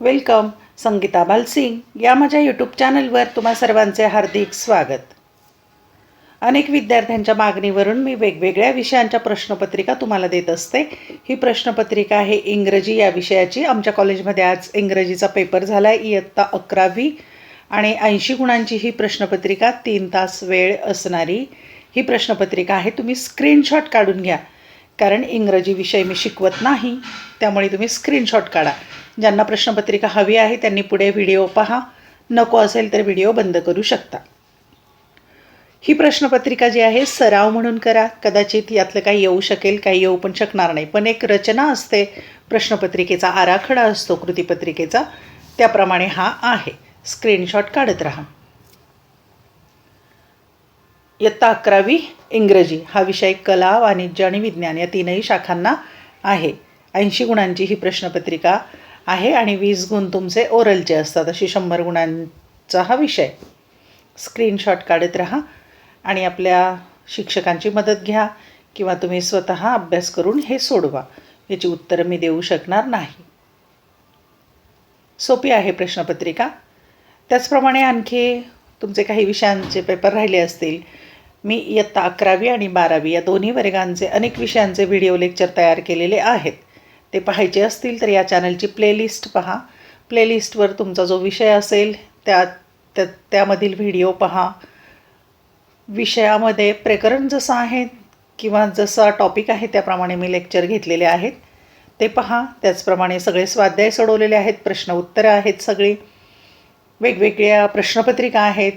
Welcome Sangeeta Balsing. या माझ्या YouTube चॅनलवर तुम्हा सर्वांचे हार्दिक स्वागत. अनेक विद्यार्थ्यांच्या मागणीवरून मी वेगवेगळ्या विषयांच्या प्रश्नपत्रिका तुम्हाला देत असते. ही प्रश्नपत्रिका आहे इंग्रजी. या विषयाची आमच्या कॉलेजमध्ये आज इंग्रजीचा पेपर झाला आहे इयत्ता अकरावी. आणि ऐंशी गुणांची ही प्रश्नपत्रिका तीन तास वेळ असणारी. ही प्रश्नपत्रिका आहे तुम्ही स्क्रीनशॉट काढून घ्या. कारण इंग्रजी विषय मी शिकवत नाही त्यामुळे तुम्ही स्क्रीनशॉट काढा. ज्यांना प्रश्नपत्रिका हवी आहे त्यांनी पुढे व्हिडिओ पहा. नको असेल तर व्हिडिओ बंद करू शकता. ही प्रश्नपत्रिका जी आहे सराव म्हणून करा. कदाचित यातलं काही येऊ शकेल काही येऊ पण शकणार नाही. पण एक रचना असते. प्रश्नपत्रिकेचा आराखडा असतो कृतीपत्रिकेचा. त्याप्रमाणे हा आहे. स्क्रीनशॉट काढत राहा. इयत्ता अकरावी इंग्रजी. हा विषय कला वाणिज्य आणि विज्ञान या तीनही शाखांना आहे. ऐंशी गुणांची ही प्रश्नपत्रिका आहे आणि वीस गुण तुमचे ओरलचे असतात अशी शंभर गुणांचा हा विषय. स्क्रीनशॉट काढत राहा आणि आपल्या शिक्षकांची मदत घ्या किंवा तुम्ही स्वतः अभ्यास करून हे सोडवा याची उत्तरं मी देऊ शकणार नाही. सोपी आहे प्रश्नपत्रिका. त्याचप्रमाणे आणखी तुमचे काही विषयांचे पेपर राहिले असतील मी इयत्ता अकरावी आणि बारावी या दोन्ही वर्गांचे अनेक विषयांचे व्हिडिओ लेक्चर तयार केलेले आहेत. ते पाहायचे असतील तर या चॅनलची प्लेलिस्ट पहा. प्लेलिस्टवर तुमचा जो विषय असेल त्या त्या त्यामधील व्हिडिओ पहा. विषयामध्ये प्रकरण जसं आहे किंवा जसा टॉपिक आहे त्याप्रमाणे मी लेक्चर घेतलेले आहेत. ते पहा. त्याचप्रमाणे सगळे स्वाध्याय सोडवलेले आहेत. प्रश्न उत्तरं आहेत सगळी. वेगवेगळ्या प्रश्नपत्रिका आहेत.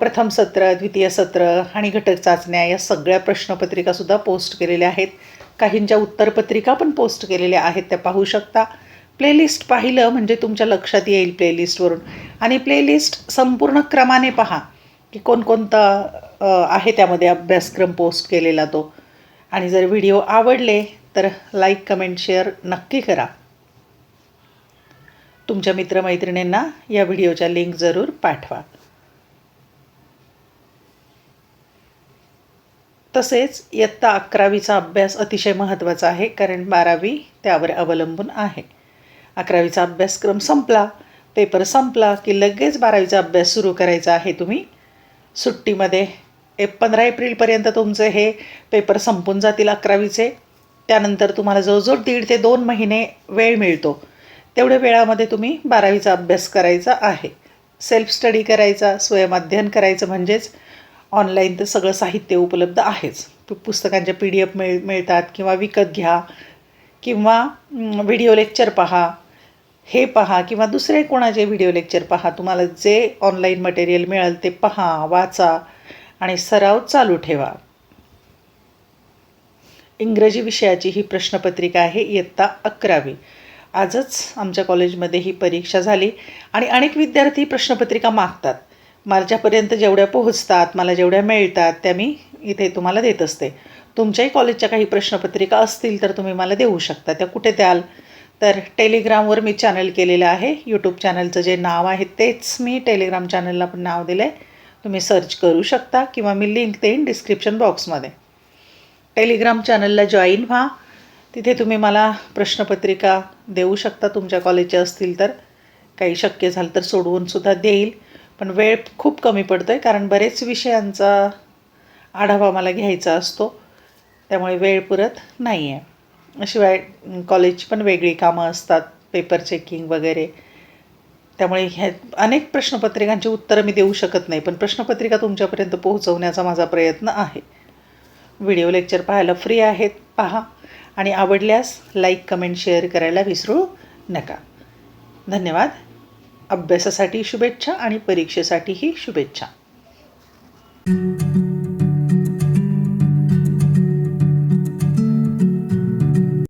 प्रथम सत्र द्वितीय सत्र आणि घटक चाचण्या या सगळ्या प्रश्नपत्रिकासुद्धा पोस्ट केलेल्या आहेत. काहींच्या उत्तरपत्रिका पण पोस्ट केलेल्या आहेत त्या पाहू शकता. प्लेलिस्ट पाहिलं म्हणजे तुमच्या लक्षात येईल प्लेलिस्टवरून. आणि प्लेलिस्ट संपूर्ण क्रमाने पहा की कोणकोणता आहे त्यामध्ये अभ्यासक्रम पोस्ट केलेला तो. आणि जर व्हिडिओ आवडले तर लाईक कमेंट शेअर नक्की करा. तुमच्या मित्रमैत्रिणींना या व्हिडिओच्या लिंक जरूर पाठवा. तसेच इयत्ता अकरावीचा अभ्यास अतिशय महत्त्वाचा आहे कारण बारावी त्यावर अवलंबून आहे. अकरावीचा अभ्यासक्रम संपला पेपर संपला की लगेच बारावीचा अभ्यास सुरू करायचा आहे तुम्ही. सुट्टीमध्ये ए पंधरा एप्रिलपर्यंत तुमचे हे पेपर संपून जातील अकरावीचे. त्यानंतर तुम्हाला जवळजवळ दीड ते दोन महिने वेळ मिळतो. तेवढ्या वेळामध्ये तुम्ही बारावीचा अभ्यास करायचा आहे. सेल्फ स्टडी करायचा स्वयंअध्ययन करायचं म्हणजेच ऑनलाईन तर सगळं साहित्य उपलब्ध आहेच. पुस्तकांच्या पी डी एफ मिळ मिळतात किंवा विकत घ्या किंवा व्हिडिओ लेक्चर पहा हे पहा किंवा दुसरे कोणाचे व्हिडिओ लेक्चर पहा. तुम्हाला जे ऑनलाईन मटेरियल मिळेल ते पहा वाचा आणि सराव चालू ठेवा. इंग्रजी विषयाची ही प्रश्नपत्रिका आहे इयत्ता अकरावी. आजच आमच्या कॉलेजमध्ये ही परीक्षा झाली आणि अनेक विद्यार्थी प्रश्नपत्रिका मागतात. माझ्यापर्यंत जेवढ्या पोहोचतात मला जेवढ्या मिळतात त्या मी इथे तुम्हाला देत असते. तुमच्याही कॉलेजच्या काही प्रश्नपत्रिका असतील तर तुम्ही मला देऊ शकता. त्या कुठे द्याल? तर टेलिग्रामवर मी चॅनल केलेलं आहे. यूट्यूब चॅनलचं जे नाव आहे तेच मी टेलिग्राम चॅनलला पण नाव दिलं आहे तुम्ही सर्च करू शकता किंवा मी लिंक देईन डिस्क्रिप्शन बॉक्समध्ये. टेलिग्राम चॅनलला जॉईन व्हा. तिथे तुम्ही मला प्रश्नपत्रिका देऊ शकता तुमच्या कॉलेजच्या असतील तर. काही शक्य झालं तर सोडवूनसुद्धा देईल. पण वेळ खूप कमी पडतो आहे कारण बरेच विषयांचा आढावा मला घ्यायचा असतो. त्यामुळे वेळ पुरत नाही आहे शिवाय कॉलेजची पण वेगळी कामं असतात पेपर चेकिंग वगैरे. त्यामुळे ह्या अनेक प्रश्नपत्रिकांची उत्तरं मी देऊ शकत नाही पण प्रश्नपत्रिका तुमच्यापर्यंत पोहोचवण्याचा माझा प्रयत्न आहे. व्हिडिओ लेक्चर पाहायला फ्री आहेत पहा. आणि आवडल्यास लाईक कमेंट शेअर करायला विसरू नका. धन्यवाद. अभ्यासासाठी शुभेच्छा आणि परीक्षेसाठीही शुभेच्छा.